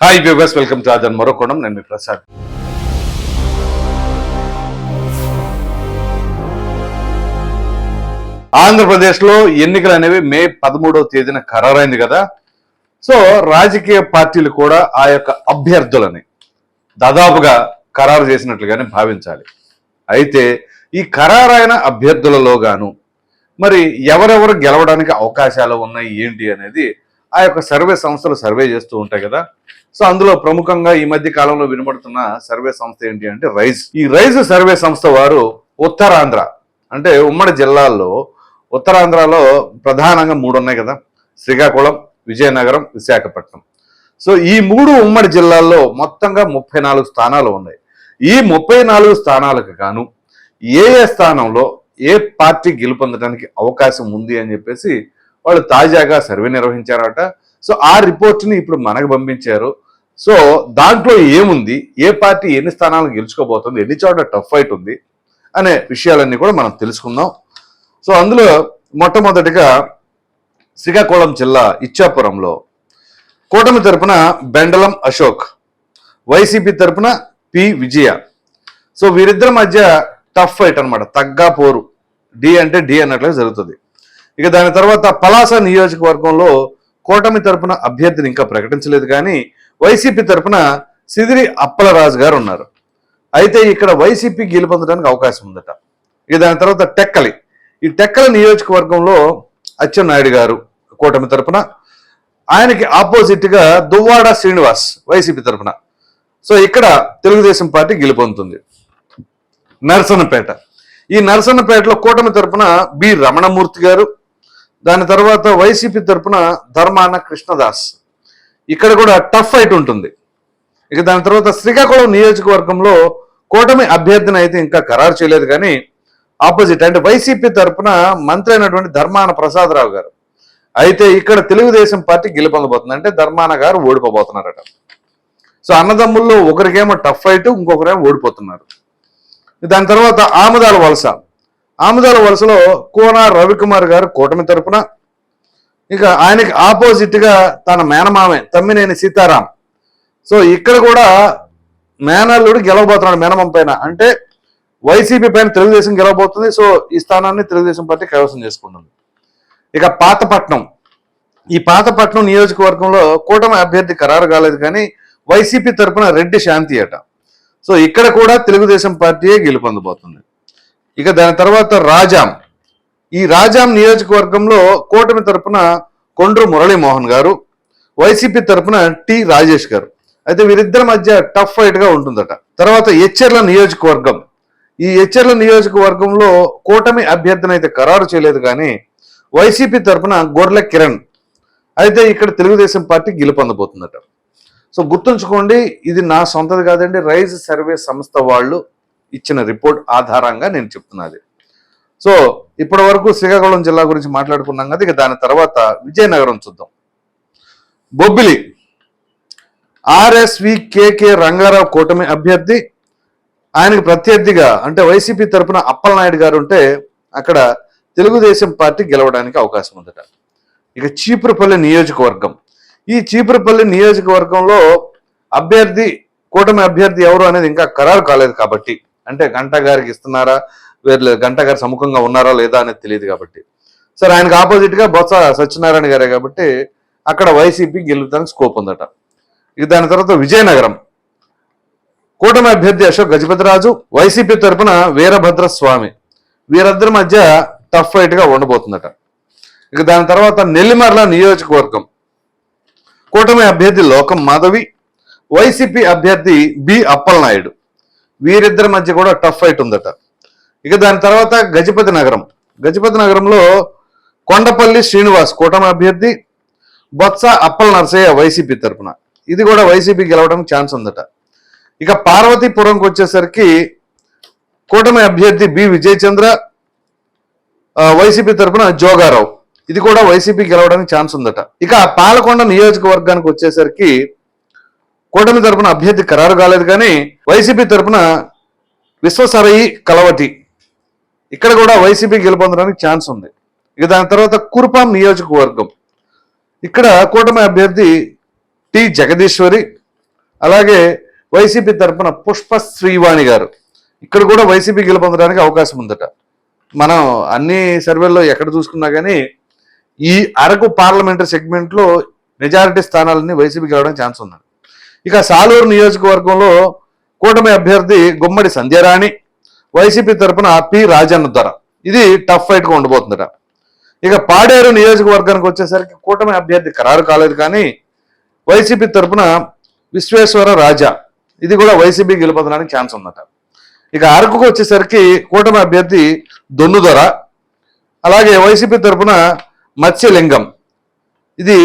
Hi viewers welcome to Aadhan మరోకోణం నేను మీ ప్రసాద్. ఆంధ్రప్రదేశ్లో ఎన్నికలు అనేవి మే పదమూడవ తేదీన ఖరారైంది కదా. సో రాజకీయ పార్టీలు కూడా ఆ యొక్క అభ్యర్థులని దాదాపుగా ఖరారు చేసినట్లుగానే భావించాలి. అయితే ఈ ఖరారైన అభ్యర్థులలో గాను మరి ఎవరెవరు గెలవడానికి అవకాశాలు ఉన్నాయి ఏంటి అనేది ఆ యొక్క సర్వే సంస్థలు సర్వే చేస్తూ ఉంటాయి కదా. సో అందులో ప్రముఖంగా ఈ మధ్య కాలంలో వినబడుతున్న సర్వే సంస్థ ఏంటి అంటే రైజ్. ఈ రైజ్ సర్వే సంస్థ వారు ఉత్తరాంధ్ర అంటే ఉమ్మడి జిల్లాల్లో ఉత్తరాంధ్రలో ప్రధానంగా మూడు ఉన్నాయి కదా. శ్రీకాకుళం విజయనగరం విశాఖపట్నం. సో ఈ మూడు ఉమ్మడి జిల్లాల్లో మొత్తంగా ముప్పై నాలుగు స్థానాలు ఉన్నాయి. ఈ ముప్పై నాలుగు స్థానాలకు గాను ఏ ఏ స్థానంలో ఏ పార్టీ గెలుపొందడానికి అవకాశం ఉంది అని చెప్పేసి వాళ్ళు తాజాగా సర్వే నిర్వహించారట. సో ఆ రిపోర్ట్ని ఇప్పుడు మనకు పంపించారు. సో దాంట్లో ఏముంది? ఏ పార్టీ ఎన్ని స్థానాలు గెలుచుకోబోతుంది? ఎన్ని చోట్ల టఫ్ ఫైట్ ఉంది? అనే విషయాలన్నీ కూడా మనం తెలుసుకుందాం. సో అందులో మొట్టమొదటిగా శ్రీకాకుళం జిల్లా ఇచ్చాపురంలో కూటమి తరపున బెండలం అశోక్ వైసీపీ తరపున పి విజయ. సో వీరిద్దరి మధ్య టఫ్ ఫైట్ అన్నమాట. తగ్గా పోరు. డి అంటే డి అన్నట్లుగా జరుగుతుంది. ఇక దాని తర్వాత పలాస నియోజకవర్గంలో కూటమి తరపున అభ్యర్థిని ఇంకా ప్రకటించలేదు కానీ వైసీపీ తరఫున సిదిరి అప్పలరాజు గారు ఉన్నారు. అయితే ఇక్కడ వైసీపీ గెలుపొందడానికి అవకాశం ఉందట. ఇక దాని తర్వాత టెక్కలి. ఈ టెక్కలి నియోజకవర్గంలో అచ్చెన్నాయుడు గారు కూటమి తరపున ఆయనకి ఆపోజిట్గా దువ్వాడ శ్రీనివాస్ వైసీపీ తరఫున సో ఇక్కడ తెలుగుదేశం పార్టీ గెలుపొందుతుంది. నరసన్నపేట. ఈ నరసన్నపేటలో కూటమి తరపున బి రమణమూర్తి గారు దాని తర్వాత వైసీపీ తరపున ధర్మాన కృష్ణదాస్. ఇక్కడ కూడా టఫ్ ఫైట్ ఉంటుంది. ఇక దాని తర్వాత శ్రీకాకుళం నియోజకవర్గంలో కూటమి అభ్యర్థిని అయితే ఇంకా ఖరారు చేయలేదు కానీ ఆపోజిట్ అంటే వైసీపీ తరఫున మంత్రి అయినటువంటి ధర్మాన ప్రసాదరావు గారు. అయితే ఇక్కడ తెలుగుదేశం పార్టీ గెలుపొందబోతుంది అంటే ధర్మాన గారు ఓడిపోబోతున్నారట. సో అన్నదమ్ముల్లో ఒకరికేమో టఫ్ ఫైట్ ఇంకొకరేమో ఓడిపోతున్నారు. దాని తర్వాత ఆముదాల వలస. ఆముదాల వలసలో కోన రవికుమార్ గారు కూటమి తరపున ఇక ఆయనకి ఆపోజిట్గా తన మేనమామే తమ్మినేని సీతారాం. సో ఇక్కడ కూడా మేనల్లుడు గెలవబోతున్నాడు మేనమం పైన. అంటే వైసీపీ పైన తెలుగుదేశం గెలవబోతుంది. సో ఈ స్థానాన్ని తెలుగుదేశం పార్టీ కైవసం చేసుకుంటుంది. ఇక పాతపట్నం. ఈ పాతపట్నం నియోజకవర్గంలో కూటమి అభ్యర్థి ఖరారు కాలేదు కానీ వైసీపీ తరపున రెడ్డి శాంతి అట సో ఇక్కడ కూడా తెలుగుదేశం పార్టీయే గెలుపొందబోతుంది. ఇక దాని తర్వాత రాజాం. ఈ రాజాం నియోజకవర్గంలో కూటమి తరపున కొండ్రు మురళీమోహన్ గారు వైసీపీ తరపున టి రాజేష్ గారు. అయితే వీరిద్దరి మధ్య టఫ్ ఫైట్గా ఉంటుందట. తర్వాత ఎచ్చెర్ల నియోజకవర్గం. ఈ హెచ్ఎర్ల నియోజకవర్గంలో కూటమి అభ్యర్థిని అయితే ఖరారు చేయలేదు కానీ వైసీపీ తరపున గొర్రెల కిరణ్. అయితే ఇక్కడ తెలుగుదేశం పార్టీ గెలుపొందబోతుందట. సో గుర్తుంచుకోండి ఇది నా సొంతది కాదండి రైజ్ సర్వే సంస్థ వాళ్ళు ఇచ్చిన రిపోర్ట్ ఆధారంగా నేను చెప్తున్నది. సో ఇప్పటి వరకు శ్రీకాకుళం జిల్లా గురించి మాట్లాడుకున్నాం కదా ఇక దాని తర్వాత విజయనగరం చూద్దాం. బొబ్బిలి. ఆర్ఎస్వి కేకే రంగారావు కూటమి అభ్యర్థి ఆయనకు ప్రత్యర్థిగా అంటే వైసీపీ తరపున అప్పలనాయుడు గారు ఉంటే అక్కడ తెలుగుదేశం పార్టీ గెలవడానికి అవకాశం ఉందట. ఇక చీపురుపల్లి నియోజకవర్గం. ఈ చీపురుపల్లి నియోజకవర్గంలో అభ్యర్థి కూటమి అభ్యర్థి ఎవరు అనేది ఇంకా ఖరారు కాలేదు కాబట్టి అంటే గంటా గారికి ఇస్తున్నారా వీళ్ళు గంట గారు సముఖంగా ఉన్నారా లేదా అనేది తెలియదు కాబట్టి. సరే ఆయనకు ఆపోజిట్గా బొత్స సత్యనారాయణ గారే కాబట్టి అక్కడ వైసీపీ గెలుపుతానికి స్కోప్ ఉందట. ఇక దాని తర్వాత విజయనగరం. కూటమి అభ్యర్థి అశోక్ గజపతిరాజు వైసీపీ తరపున వీరభద్ర స్వామి వీరిద్దరి మధ్య టఫ్ ఫైట్గా ఉండబోతుందట. ఇక దాని తర్వాత నెల్లిమర్ల నియోజకవర్గం. కూటమి అభ్యర్థి లోకం మాధవి వైసీపీ అభ్యర్థి బి అప్పలనాయుడు. వీరిద్దరి మధ్య కూడా టఫ్ ఫైట్ ఉందట. ఇక దాని తర్వాత గజపతి నగరం. గజపతి నగరంలో కొండపల్లి శ్రీనివాస్ కూటమి అభ్యర్థి బొత్స అప్పల నరసయ్య వైసీపీ తరపున. ఇది కూడా వైసీపీ గెలవడానికి ఛాన్స్ ఉందట. ఇక పార్వతీపురంకి వచ్చేసరికి కూటమి అభ్యర్థి బి విజయచంద్ర వైసీపీ తరపున జోగారావు. ఇది కూడా వైసీపీ గెలవడానికి ఛాన్స్ ఉందట. ఇక పాలకొండ నియోజకవర్గానికి వచ్చేసరికి కూటమి తరపున అభ్యర్థి ఖరారు కాలేదు కానీ వైసీపీ తరపున విశ్వసరయి కలవటి ఇక్కడ కూడా వైసీపీ గెలుపొందడానికి ఛాన్స్ ఉంది. ఇక దాని తర్వాత కురుపాం నియోజకవర్గం. ఇక్కడ కూటమి అభ్యర్థి టి జగదీశ్వరి అలాగే వైసీపీ తరఫున పుష్ప శ్రీవాణి గారు. ఇక్కడ కూడా వైసీపీ గెలుపొందడానికి అవకాశం ఉందట. మనం అన్ని సర్వేల్లో ఎక్కడ చూసుకున్నా కానీ ఈ అరకు పార్లమెంటరీ సెగ్మెంట్లో మెజారిటీ స్థానాలన్నీ వైసీపీ గెలవడానికి ఛాన్స్ ఉంది ఇక సాలూరు నియోజకవర్గంలో కూటమి అభ్యర్థి గుమ్మడి సంధ్యారాణి వైసీపీ తరపున పి రాజన్న ధర ఇది టఫ్ ఫైట్గా ఉండబోతుందట. ఇక పాడేరు నియోజకవర్గానికి వచ్చేసరికి కూటమి అభ్యర్థి ఖరారు కాలేదు కానీ వైసీపీ తరపున విశ్వేశ్వర రాజా. ఇది కూడా వైసీపీ గెలుపొందడానికి ఛాన్స్ ఉందట. ఇక అరకుకు వచ్చేసరికి కూటమి అభ్యర్థి దొన్నుదొర అలాగే వైసీపీ తరఫున మత్స్యలింగం. ఇది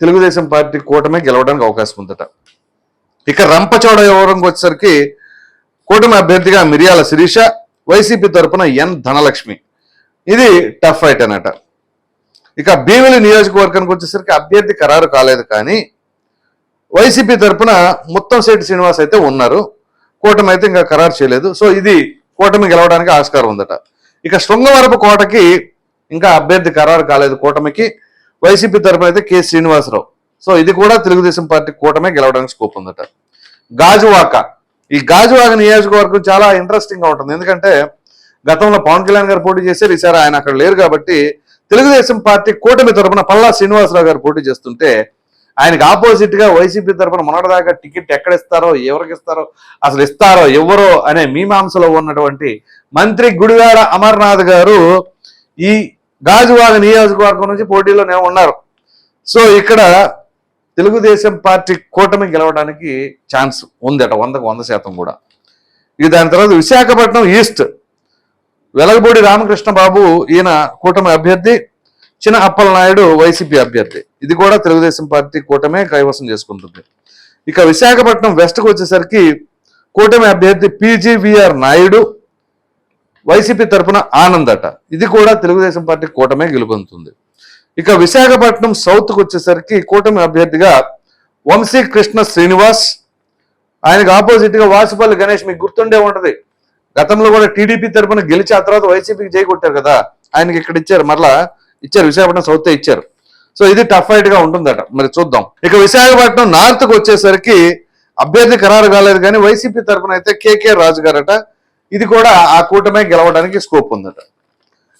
తెలుగుదేశం పార్టీ కూటమి గెలవడానికి అవకాశం ఉందట. ఇక రంపచోడవరంకి వచ్చేసరికి కూటమి అభ్యర్థిగా మిరియాల శిరీష వైసీపీ తరపున ఎన్ ధనలక్ష్మి. ఇది టఫ్ ఫైట్ అనట. ఇక భీమిలి నియోజకవర్గానికి వచ్చేసరికి అభ్యర్థి ఖరారు కాలేదు కానీ వైసీపీ తరపున ముత్తంశెట్టి శ్రీనివాస్ అయితే ఉన్నారు. కూటమి అయితే ఇంకా ఖరారు చేయలేదు. సో ఇది కూటమి గెలవడానికి ఆస్కారం ఉందట. ఇక శృంగవరపు కోటకి ఇంకా అభ్యర్థి ఖరారు కాలేదు కూటమికి. వైసీపీ తరపున అయితే కె శ్రీనివాసరావు. సో ఇది కూడా తెలుగుదేశం పార్టీ కూటమే గెలవడానికి స్కోప్ ఉందట. గాజువాక. ఈ గాజువాక నియోజకవర్గం చాలా ఇంట్రెస్టింగ్గా ఉంటుంది. ఎందుకంటే గతంలో పవన్ కళ్యాణ్ గారు పోటీ చేశారు ఈసారి ఆయన అక్కడ లేరు కాబట్టి తెలుగుదేశం పార్టీ కూటమి తరపున పల్లా శ్రీనివాసరావు గారు పోటీ చేస్తుంటే ఆయనకి ఆపోజిట్గా వైసీపీ తరపున మొన్నటిదాకా టికెట్ ఎక్కడ ఇస్తారో ఎవరికి ఇస్తారో అసలు ఇస్తారో ఎవరో అనే మీమాంసలో ఉన్నటువంటి మంత్రి గుడివాడ అమర్నాథ్ గారు ఈ గాజువాగ నియోజకవర్గం నుంచి పోటీలోనే ఉన్నారు. సో ఇక్కడ తెలుగుదేశం పార్టీ కూటమి గెలవడానికి ఛాన్స్ ఉందట వందకు వంద శాతం కూడా. ఇక దాని తర్వాత విశాఖపట్నం ఈస్ట్. వెలగబూడి రామకృష్ణ బాబు ఈయన కూటమి అభ్యర్థి చిన్న అప్పల నాయుడు వైసీపీ అభ్యర్థి. ఇది కూడా తెలుగుదేశం పార్టీ కూటమే కైవసం చేసుకుంటుంది. ఇక విశాఖపట్నం వెస్ట్కి వచ్చేసరికి కూటమి అభ్యర్థి పీజీవీఆర్ నాయుడు వైసీపీ తరపున ఆనంద్ అట. ఇది కూడా తెలుగుదేశం పార్టీ కూటమే గెలుపొందుతుంది. ఇక విశాఖపట్నం సౌత్కు వచ్చేసరికి కూటమి అభ్యర్థిగా వంశీ కృష్ణ శ్రీనివాస్. ఆయనకు ఆపోజిట్గా వాసుపల్లి గణేష్ మీకు గుర్తుండే ఉంటది. గతంలో కూడా టీడీపీ తరపున గెలిచి ఆ తర్వాత వైసీపీకి జై కొట్టారు కదా ఆయనకి ఇక్కడ ఇచ్చారు మరలా ఇచ్చారు విశాఖపట్నం సౌత్ ఇచ్చారు. సో ఇది టఫ్ ఫైట్గా ఉంటుందట మరి చూద్దాం. ఇక విశాఖపట్నం నార్త్కు వచ్చేసరికి అభ్యర్థి ఖరారు కాలేదు కానీ వైసీపీ తరపున అయితే కేకే రాజు గారట. ఇది కూడా ఆ కూటమే గెలవడానికి స్కోప్ ఉందట.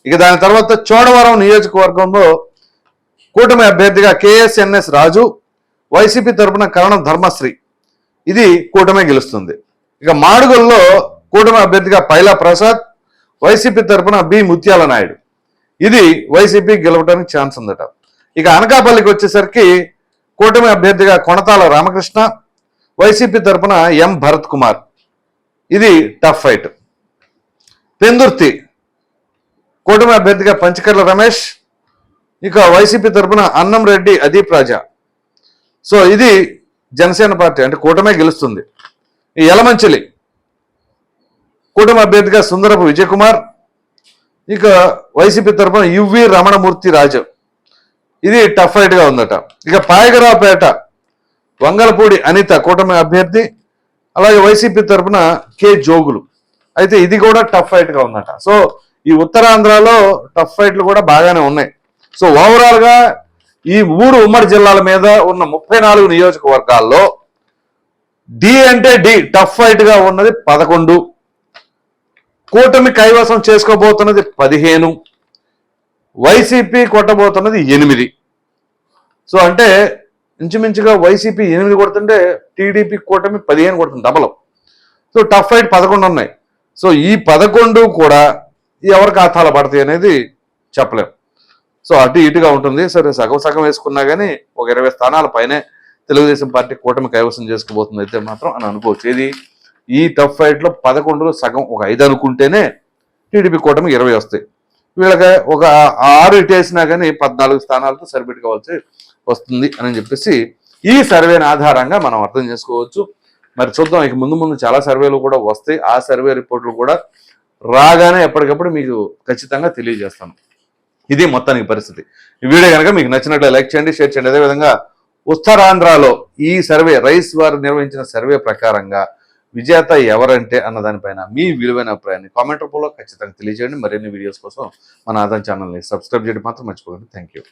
ఇక దాని తర్వాత చోడవరం నియోజకవర్గంలో కూటమి అభ్యర్థిగా కేఎస్ఎన్ఎస్ రాజు వైసీపీ తరపున కరణం ధర్మశ్రీ. ఇది కూటమే గెలుస్తుంది. ఇక మాడుగుల్లో కూటమి అభ్యర్థిగా పైలా ప్రసాద్ వైసీపీ తరపున బి ముత్యాల నాయుడు. ఇది వైసీపీ గెలవడానికి ఛాన్స్ ఉందట. ఇక అనకాపల్లికి వచ్చేసరికి కూటమి అభ్యర్థిగా కొనతాల రామకృష్ణ వైసీపీ తరపున ఎం భరత్ కుమార్. ఇది టఫ్ ఫైట్. పెందుర్తి కూటమి అభ్యర్థిగా పంచకర్ల రమేష్ ఇక వైసీపీ తరపున అన్నం రెడ్డి అదీప్ రాజా. సో ఇది జనసేన పార్టీ అంటే కూటమే గెలుస్తుంది. ఈ యలమంచిలి. కూటమి అభ్యర్థిగా సుందరపు విజయకుమార్. ఇక వైసీపీ తరపున యువి రమణమూర్తి రాజు. ఇది టఫ్ ఫైట్గా ఉందట. ఇక పాయగరావుపేట. వంగలపూడి అనిత కూటమి అభ్యర్థి. అలాగే వైసీపీ తరపున కే జోగులు. అయితే ఇది కూడా టఫ్ ఫైట్గా ఉందట. సో ఈ ఉత్తరాంధ్రలో టఫ్ ఫైట్లు కూడా బాగానే ఉన్నాయి. సో ఓవరాల్గా ఈ మూడు ఉమ్మడి జిల్లాల మీద ఉన్న ముప్పై నాలుగు నియోజకవర్గాల్లో డి అంటే డి టఫ్ ఫైట్గా ఉన్నది పదకొండు. కూటమి కైవసం చేసుకోబోతున్నది పదిహేను. వైసీపీ కొట్టబోతున్నది ఎనిమిది. సో అంటే ఇంచుమించుగా వైసీపీ ఎనిమిది కొడుతుంటే టీడీపీ కూటమి పదిహేను కొడుతుంది డబల్. సో టఫ్ ఫైట్ పదకొండు ఉన్నాయి. సో ఈ పదకొండు కూడా ఎవరికి ఆతాల పడతాయి అనేది చెప్పలేం. సో అటు ఇటుగా ఉంటుంది. సరే సగం సగం వేసుకున్నా కానీ ఒక ఇరవై స్థానాల పైనే తెలుగుదేశం పార్టీ కూటమి కైవసం చేసుకోబోతుంది అయితే మాత్రం అని అనుకోవచ్చు. ఇది ఈ టఫ్ ఫైట్లో పదకొండులో సగం ఒక ఐదు అనుకుంటేనే టీడీపీ కూటమి ఇరవై వస్తాయి. వీళ్ళకి ఒక ఆరు ఇటు వేసినా కానీ పద్నాలుగు స్థానాలతో సరిపెట్టుకోవాల్సి వస్తుంది అని చెప్పేసి ఈ సర్వేని ఆధారంగా మనం అర్థం చేసుకోవచ్చు. మరి చూద్దాం ఇక ముందు ముందు చాలా సర్వేలు కూడా వస్తాయి. ఆ సర్వే రిపోర్ట్లు కూడా రాగానే ఎప్పటికప్పుడు మీకు ఖచ్చితంగా తెలియజేస్తాను. ఇది మొత్తానికి పరిస్థితి. ఈ వీడియో కనుక మీకు నచ్చినట్లే లైక్ చేయండి షేర్ చేయండి. అదేవిధంగా ఉత్తరాంధ్రలో ఈ సర్వే రైస్ వారు నిర్వహించిన సర్వే ప్రకారంగా విజేత ఎవరంటే అన్న దానిపైన మీ విలువైన అభిప్రాయాన్ని కామెంట్ రూపంలో ఖచ్చితంగా తెలియజేయండి. మరిన్ని వీడియోస్ కోసం మన ఆదాయం ఛానల్ని సబ్స్క్రైబ్ చేయడం మాత్రం మర్చిపోకండి. Thank you